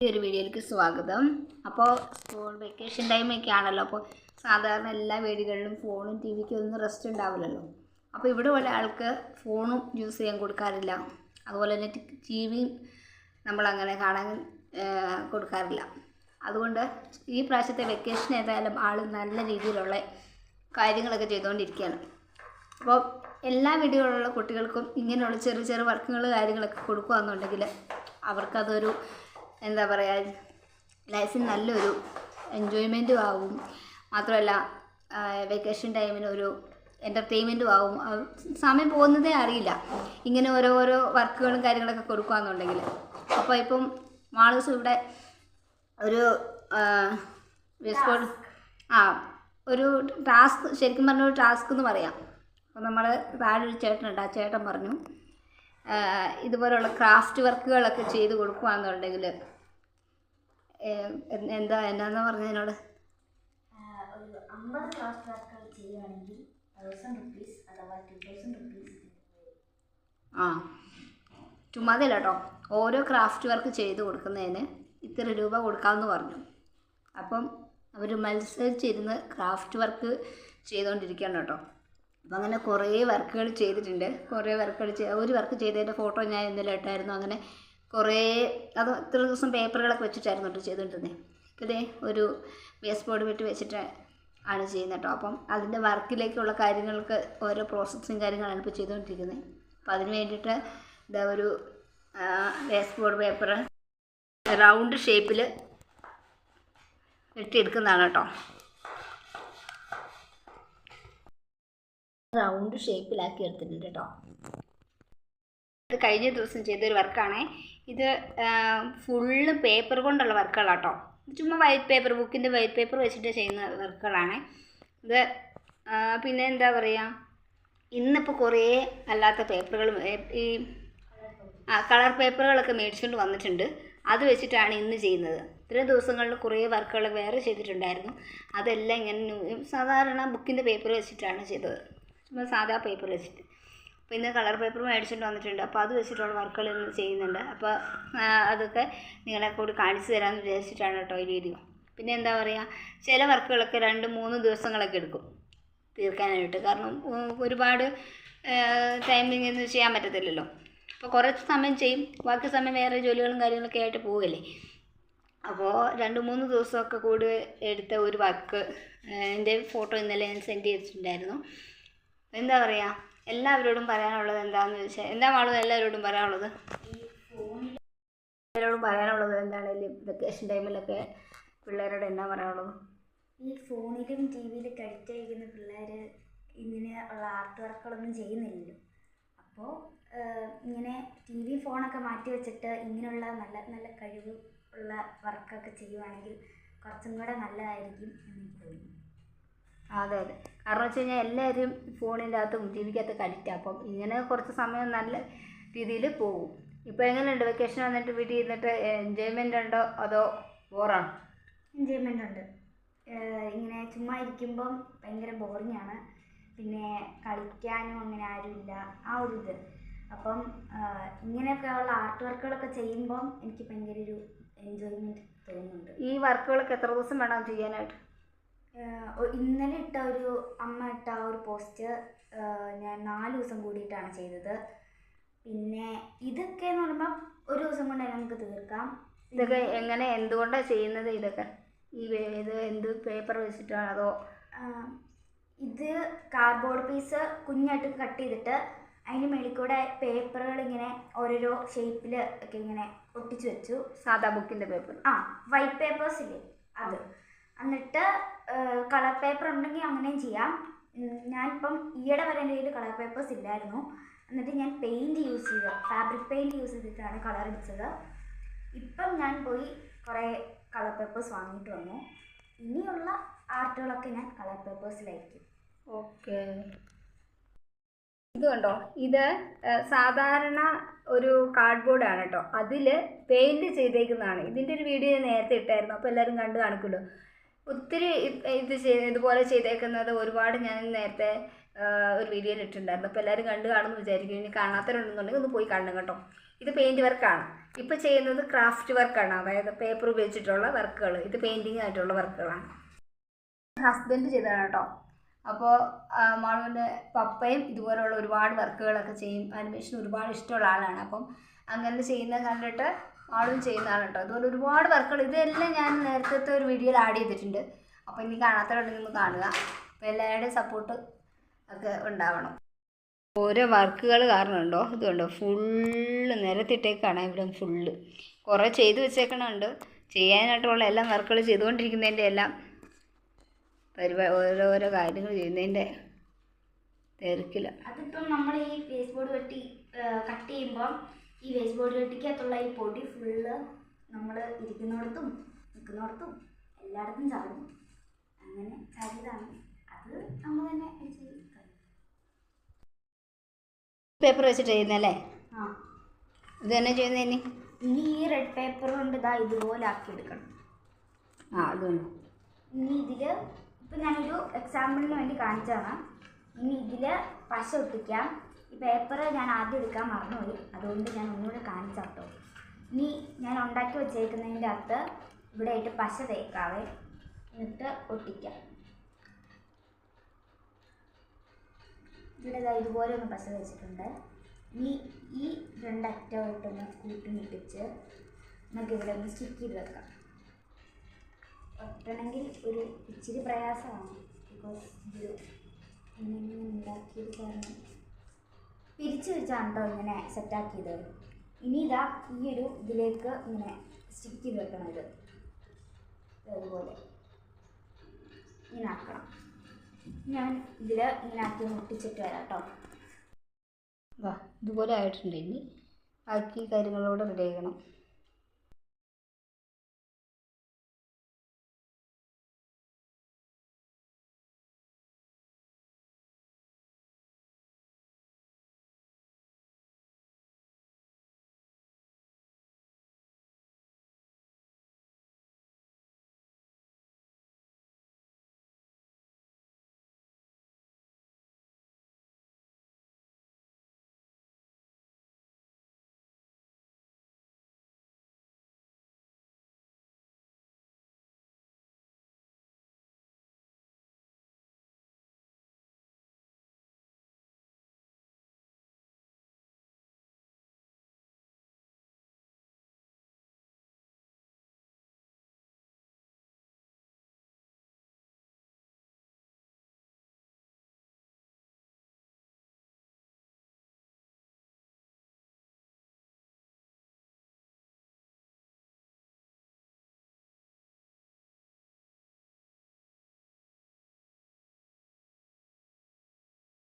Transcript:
ഈ ഒരു വീഡിയോയിലേക്ക് സ്വാഗതം. അപ്പോൾ സ്കൂൾ വെക്കേഷൻ ടൈമൊക്കെ ആണല്ലോ അപ്പോൾ സാധാരണ എല്ലാ വീടുകളിലും ഫോണും ടി വിക്കും ഒന്നും റെസ്റ്റ് ഉണ്ടാവില്ലല്ലോ. അപ്പോൾ ഇവിടെ ഉള്ള ആൾക്ക് ഫോണും യൂസ് ചെയ്യാൻ കൊടുക്കാറില്ല. അതുപോലെ തന്നെ ടി വിയും നമ്മളങ്ങനെ കാണാൻ കൊടുക്കാറില്ല. അതുകൊണ്ട് ഈ പ്രാവശ്യത്തെ വെക്കേഷൻ ഏതായാലും ആൾ നല്ല രീതിയിലുള്ള കാര്യങ്ങളൊക്കെ ചെയ്തുകൊണ്ടിരിക്കുകയാണ്. അപ്പോൾ എല്ലാ വീടുകളിലുള്ള കുട്ടികൾക്കും ഇങ്ങനെയുള്ള ചെറിയ ചെറിയ വർക്കുകൾ കാര്യങ്ങളൊക്കെ കൊടുക്കുകയെന്നുണ്ടെങ്കിൽ അവർക്കതൊരു എന്താ പറയുക ലൈഫിൽ നല്ലൊരു എൻജോയ്മെന്റും ആവും. മാത്രമല്ല വെക്കേഷൻ ടൈമിന് ഒരു എന്റർടൈൻമെന്റും ആവും. സമയം പോകുന്നതേ അറിയില്ല. ഇങ്ങനെ ഓരോ ഓരോ വർക്കുകളും കാര്യങ്ങളൊക്കെ കൊടുക്കുകയെന്നുണ്ടെങ്കിൽ അപ്പോൾ ഇപ്പം മാളൂസ് ഇവിടെ ഒരു റെസ്പോണ്ട് ആ ഒരു ടാസ്ക് ശരിക്കും പറഞ്ഞ ഒരു ടാസ്ക് എന്ന് പറയാം. അപ്പോൾ നമ്മൾ താഴെ ഒരു ചേട്ടനുണ്ട്. ആ ചേട്ടൻ പറഞ്ഞു ഇതുപോലുള്ള ക്രാഫ്റ്റ് വർക്കുകളൊക്കെ ചെയ്ത് കൊടുക്കുകയാണെന്നുണ്ടെങ്കിൽ എന്താ എന്നാന്ന് പറഞ്ഞതിനോട് ഒരു അമ്പത് ക്രാഫ്റ്റ് വർക്കുകൾ ചെയ്യുകയാണെങ്കിൽ തൗസൻഡ് റുപ്പീസ് അഥവാ ടു തൗസൻഡ് റുപ്പീസ് ആ. ചുമ്മാതില്ല കേട്ടോ ഓരോ ക്രാഫ്റ്റ് വർക്ക് ചെയ്ത് കൊടുക്കുന്നതിന് ഇത്ര രൂപ കൊടുക്കാമെന്ന് പറഞ്ഞു. അപ്പം അവർ മത്സരിച്ചിരുന്ന് ക്രാഫ്റ്റ് വർക്ക് ചെയ്തുകൊണ്ടിരിക്കുകയാണ് കേട്ടോ അപ്പം അങ്ങനെ കുറേ വർക്കുകൾ ചെയ്തിട്ടുണ്ട്. കുറേ വർക്കുകൾ ഒരു വർക്ക് ചെയ്തതിന്റെ ഫോട്ടോ ഞാൻ ഇന്നലെ ഇട്ടായിരുന്നു. അങ്ങനെ കുറേ അത് ഇത്ര ദിവസം പേപ്പറുകളൊക്കെ വെച്ചിട്ടായിരുന്നു കേട്ടോ ചെയ്തുകൊണ്ടിരുന്നത് ഇപ്പം ഇതേ ഒരു വേസ്റ്റ് ബോർഡ് വിട്ട് വെച്ചിട്ട് ആണ് ചെയ്യുന്നത് കേട്ടോ. അപ്പം അതിന്റെ വർക്കിലേക്കുള്ള കാര്യങ്ങൾക്ക് ഓരോ പ്രോസസ്സിങ് കാര്യങ്ങളാണ് ഇപ്പോൾ ചെയ്തുകൊണ്ടിരിക്കുന്നത്. അപ്പം അതിന് വേണ്ടിയിട്ട് ഇതാ ഒരു വേസ്റ്റ് ബോർഡ് പേപ്പർ റൗണ്ട് ഷേപ്പിൽ വെട്ടിയെടുക്കുന്നതാണ് കേട്ടോ. റൗണ്ട് ഷേപ്പിലാക്കി എടുത്തിട്ടുണ്ട് കേട്ടോ. അത് കഴിഞ്ഞ ദിവസം ചെയ്തൊരു വർക്കാണേ ഇത് ഫുള്ള് പേപ്പർ കൊണ്ടുള്ള വർക്കുകളാണ് കേട്ടോ ചുമ്മാ വൈറ്റ് പേപ്പർ ബുക്കിന്റെ വൈറ്റ് പേപ്പർ വെച്ചിട്ട് ചെയ്യുന്ന വർക്കുകളാണ്. ഇത് പിന്നെ എന്താ പറയുക ഇന്നിപ്പോൾ കുറേ അല്ലാത്ത പേപ്പറുകൾ ഈ ആ കളർ പേപ്പറുകളൊക്കെ മേടിച്ചുകൊണ്ട് വന്നിട്ടുണ്ട്. അത് വെച്ചിട്ടാണ് ഇന്ന് ചെയ്യുന്നത്. ഇത്രയും ദിവസങ്ങളിൽ കുറേ വർക്കുകൾ വേറെ ചെയ്തിട്ടുണ്ടായിരുന്നു. അതെല്ലാം ഇങ്ങനെ സാധാരണ ബുക്കിന്റെ പേപ്പർ വെച്ചിട്ടാണ് ചെയ്തത്. ചുമ്മാ സാധാ പേപ്പർ വെച്ചിട്ട്. ഇന്ന് കളർ പേപ്പർ മേടിച്ചിട്ട് വന്നിട്ടുണ്ട്. അപ്പോൾ അത് വെച്ചിട്ടുള്ള വർക്കുകൾ ഇന്ന് ചെയ്യുന്നുണ്ട്. അപ്പോൾ അതൊക്കെ നിങ്ങളെ കൂടി കാണിച്ചു തരാമെന്ന് വിചാരിച്ചിട്ടാണ് കേട്ടോ ഈ വീഡിയോ. പിന്നെ എന്താ പറയുക ചില വർക്കുകളൊക്കെ രണ്ട് മൂന്ന് ദിവസങ്ങളൊക്കെ എടുക്കും തീർക്കാനായിട്ട്. കാരണം ഒരുപാട് ടൈമിംഗ് ഒന്നും ചെയ്യാൻ പറ്റത്തില്ലല്ലോ. അപ്പോൾ കുറച്ച് സമയം ചെയ്യും. ബാക്കി സമയം വേറെ ജോലികളും കാര്യങ്ങളൊക്കെ ആയിട്ട് പോവുകയല്ലേ അപ്പോൾ രണ്ട് മൂന്ന് ദിവസമൊക്കെ കൂടി എടുത്ത ഒരു വർക്ക് എന്റെ ഫോട്ടോ ഇന്നലെ ഞാൻ സെൻഡ് ചെയ്തിട്ടുണ്ടായിരുന്നു. എന്താ പറയുക എല്ലാവരോടും പറയാനുള്ളത് എന്താണെന്ന് ചോദിച്ചാൽ എന്താ മാളും എല്ലാവരോടും പറയാനുള്ളത്? എല്ലാവരോടും പറയാനുള്ളത് എന്താണ്? വെക്കേഷൻ ടൈമിലൊക്കെ പിള്ളേരോട് എന്നാ പറയാനുള്ളത്? ഈ ഫോണിലും ടി വിയിലും കഴിച്ചിരിക്കുന്ന പിള്ളേർ ഇങ്ങനെ ഉള്ള ആർട്ട് വർക്കുകളൊന്നും ചെയ്യുന്നില്ലല്ലോ. അപ്പോൾ ഇങ്ങനെ ടി വി ഫോണൊക്കെ മാറ്റി വെച്ചിട്ട് ഇങ്ങനെയുള്ള നല്ല നല്ല കഴിവ് ഉള്ള വർക്കൊക്കെ ചെയ്യുവാണെങ്കിൽ കുറച്ചും കൂടെ നല്ലതായിരിക്കും എന്ന് തോന്നുന്നു. അതെ അതെ. കാരണം വെച്ച് കഴിഞ്ഞാൽ എല്ലാവരും ഫോണിന്റെ അകത്തും ടി വിക്കകത്തൊക്കെ അപ്പം ഇങ്ങനെ കുറച്ച് സമയം നല്ല രീതിയിൽ പോകും. ഇപ്പോൾ എങ്ങനെയുണ്ട്? വെക്കേഷൻ വന്നിട്ട് വീട്ടിൽ ഇരുന്നിട്ട് എൻജോയ്മെന്റ് ഉണ്ടോ അതോ ബോറാണ് എൻജോയ്മെന്റ് ഉണ്ട്. ഇങ്ങനെ ചുമ്മാ ഇരിക്കുമ്പം ഭയങ്കര ബോറിംഗ് ആണ്. പിന്നെ കളിക്കാനും അങ്ങനെ ആരുമില്ല. ആ ഒരു ഇത്. അപ്പം ഇങ്ങനെയൊക്കെ ഉള്ള ആർട്ട് വർക്കുകളൊക്കെ ചെയ്യുമ്പം എനിക്ക് ഭയങ്കര ഒരു എൻജോയ്മെന്റ് തോന്നുന്നുണ്ട്. ഈ വർക്കുകളൊക്കെ എത്ര ദിവസം വേണം ചെയ്യാനായിട്ട്? ഇന്നലെ ഇട്ട ഒരു അമ്മ ഇട്ട ആ ഒരു പോസ്റ്റ് ഞാൻ നാല് ദിവസം കൂടിയിട്ടാണ് ചെയ്തത്. പിന്നെ ഇതൊക്കെ എന്ന് പറയുമ്പോൾ ഒരു ദിവസം കൊണ്ട് തന്നെ നമുക്ക് തീർക്കാം. ഇതൊക്കെ എങ്ങനെ എന്തുകൊണ്ടാണ് ചെയ്യുന്നത് ഇതൊക്കെ? ഈ ഇത് എന്ത് പേപ്പർ വെച്ചിട്ടാണ് അതോ? ഇത് കാർഡ്ബോർഡ് പീസ് കുഞ്ഞായിട്ട് കട്ട് ചെയ്തിട്ട് അതിന് മേളിൽ കൂടെ പേപ്പറുകൾ ഇങ്ങനെ ഓരോരോ ഷേപ്പിൽ ഒക്കെ ഇങ്ങനെ ഒട്ടിച്ചു വെച്ചു. സാധാ ബുക്കിന്റെ പേപ്പർ. ആ വൈറ്റ് പേപ്പേഴ്സ് ഇല്ലേ? അത്. എന്നിട്ട് കളർ പേപ്പർ ഉണ്ടെങ്കിൽ അങ്ങനെയും ചെയ്യാം. ഞാനിപ്പം ഈയിടെ വരെ എന്റെ കയ്യിൽ കളർ പേപ്പേഴ്സ് ഇല്ലായിരുന്നു. എന്നിട്ട് ഞാൻ പെയിന്റ് യൂസ് ചെയ്ത് ഫാബ്രിക് പെയിന്റ് യൂസ് ചെയ്തിട്ടാണ് കളർ അടിച്ചത്. ഇപ്പം ഞാൻ പോയി കുറേ കളർ പേപ്പേഴ്സ് വാങ്ങിയിട്ട് വന്നു. ഇനിയുള്ള ആർട്ടുകളൊക്കെ ഞാൻ കളർ പേപ്പേഴ്സിലായിരിക്കും ഓക്കെ. ഇത് കണ്ടോ? ഇത് സാധാരണ ഒരു കാർഡ്ബോർഡ് ആണ് കേട്ടോ. അതിൽ പെയിന്റ് ചെയ്തേക്കുന്നതാണ്. ഇതിന്റെ ഒരു വീഡിയോ ഞാൻ നേരത്തെ ഇട്ടായിരുന്നു. അപ്പോൾ എല്ലാവരും കണ്ടു കാണിക്കുമല്ലോ. ഒത്തിരി ഇത് ചെയ്ത് ഇതുപോലെ ചെയ്തേക്കുന്നത് ഒരുപാട് ഞാൻ നേരത്തെ ഒരു വീഡിയോയിൽ ഇട്ടിട്ടുണ്ടായിരുന്നു. അപ്പോൾ എല്ലാവരും കണ്ടു കാണുമെന്ന് വിചാരിക്കും ഇനി കാണാത്തവരുണ്ടെന്നുണ്ടെങ്കിൽ ഒന്ന് പോയി കാണണം കേട്ടോ. ഇത് പെയിന്റ് വർക്കാണ് ഇപ്പോൾ ചെയ്യുന്നത് ക്രാഫ്റ്റ് വർക്കാണ് അതായത് പേപ്പർ ഉപയോഗിച്ചിട്ടുള്ള വർക്കുകൾ ഇത് പെയിന്റിങ് ആയിട്ടുള്ള വർക്കുകളാണ് ഹസ്ബൻഡ് ചെയ്തതാണ് കേട്ടോ. അപ്പോൾ മാളുവിന്റെ പപ്പയും ഇതുപോലെയുള്ള ഒരുപാട് വർക്കുകളൊക്കെ ചെയ്യും. അനിമേഷൻ ഒരുപാട് ഇഷ്ടമുള്ള ആളാണ്. അപ്പം അങ്ങനെ ചെയ്യുന്നത് കണ്ടിട്ട് ആളും ചെയ്യുന്നതാണ് കേട്ടോ അതുപോലെ ഒരുപാട് വർക്കുകൾ ഇതെല്ലാം ഞാൻ നേരത്തെ ഒരു വീഡിയോയിൽ ആഡ് ചെയ്തിട്ടുണ്ട്. അപ്പോൾ ഇനി കാണാത്തവരുണ്ടെങ്കിൽ ഒന്ന് കാണുക. അപ്പോൾ എല്ലാവരുടെയും സപ്പോർട്ട് ഒക്കെ ഉണ്ടാവണം. ഓരോ വർക്കുകൾ കാരണം ഉണ്ടോ ഇതുണ്ടോ? ഫുള്ള് നിരത്തിട്ടേക്കാണ് ഇവിടെ ഫുള്ള് കുറേ ചെയ്തു വെച്ചേക്കണുണ്ട്. ചെയ്യാനായിട്ടുള്ള എല്ലാം വർക്കുകൾ ചെയ്തുകൊണ്ടിരിക്കുന്നതിന്റെ എല്ലാം പരിപാടി ഓരോരോ കാര്യങ്ങൾ ചെയ്യുന്നതിന്റെ തിരക്കില്ല അതിപ്പം നമ്മൾ ഈ ഫേസ്ബോർഡ് ബോർഡ് വെട്ടി കട്ട് ചെയ്യുമ്പോൾ ഈ വേസ്റ്റ് ബോർഡ് വെട്ടിക്കകത്തുള്ള ഈ പൊടി ഫുള്ള് നമ്മൾ ഇരിക്കുന്നിടത്തും നിൽക്കുന്നിടത്തും എല്ലായിടത്തും ചാടും. അങ്ങനെ ചാടിയതാണ്. അത് നമ്മൾ തന്നെ പേപ്പർ വെച്ചിട്ട് ചെയ്യുന്നല്ലേ ആ. ഇത് തന്നെ ചെയ്യുന്ന ഇനി? ഇനി ഈ റെഡ് പേപ്പർ കൊണ്ട് ഇതാ ഇതുപോലെ ആക്കി എടുക്കണം. ആ അതുകൊണ്ട് ഇനി ഇതിൽ ഇപ്പം ഞാനൊരു എക്സാമ്പിളിന് വേണ്ടി കാണിച്ചതാണ്. ഇനി ഇതിൽ പശ ഒട്ടിക്കാം. ഈ പേപ്പർ ഞാൻ ആദ്യം എടുക്കാൻ മറന്നുപോയി. അതുകൊണ്ട് ഞാൻ ഒന്നുകൂടെ കാണിച്ചാട്ടോ ഇനി ഞാൻ ഉണ്ടാക്കി വെച്ചേക്കുന്നതിന്റെ അകത്ത് ഇവിടെ ആയിട്ട് പശ തേക്കാവേ. എന്നിട്ട് ഒട്ടിക്കാം. ഇവിടെ ഇതുപോലെ ഒന്ന് പശ വെച്ചിട്ടുണ്ട്. ഇനി ഈ രണ്ടറ്റമായിട്ടൊന്ന് കൂട്ടിമുട്ടിച്ച് നമുക്ക് ഇവിടെ ഒന്ന് സ്റ്റിക്ക് ചെയ്ത് വെക്കാം. ഒട്ടണമെങ്കിൽ ഒരു ഇച്ചിരി പ്രയാസമാണ്. ബിക്കോസ് ഇത് ഇങ്ങനെ ഉണ്ടാക്കിയത് കാരണം പിരിച്ചു വെച്ചാണ് കേട്ടോ ഇങ്ങനെ സെറ്റാക്കിയത് ഇനി ഇതാ ഈ ഒരു ഇതിലേക്ക് ഇങ്ങനെ സ്റ്റിക്ക് ചെയ്ത് വെക്കണം ഇത് അതുപോലെ. ഇങ്ങനെ ആക്കണം. ഞാൻ ഇതിൽ ഇങ്ങനെ ആക്കി മുട്ടിച്ചിട്ട് വരാം കേട്ടോ. വാ ഇതുപോലെ ആയിട്ടുണ്ട്. ഇനി ബാക്കി കാര്യങ്ങളോട് റെഡി ആക്കണം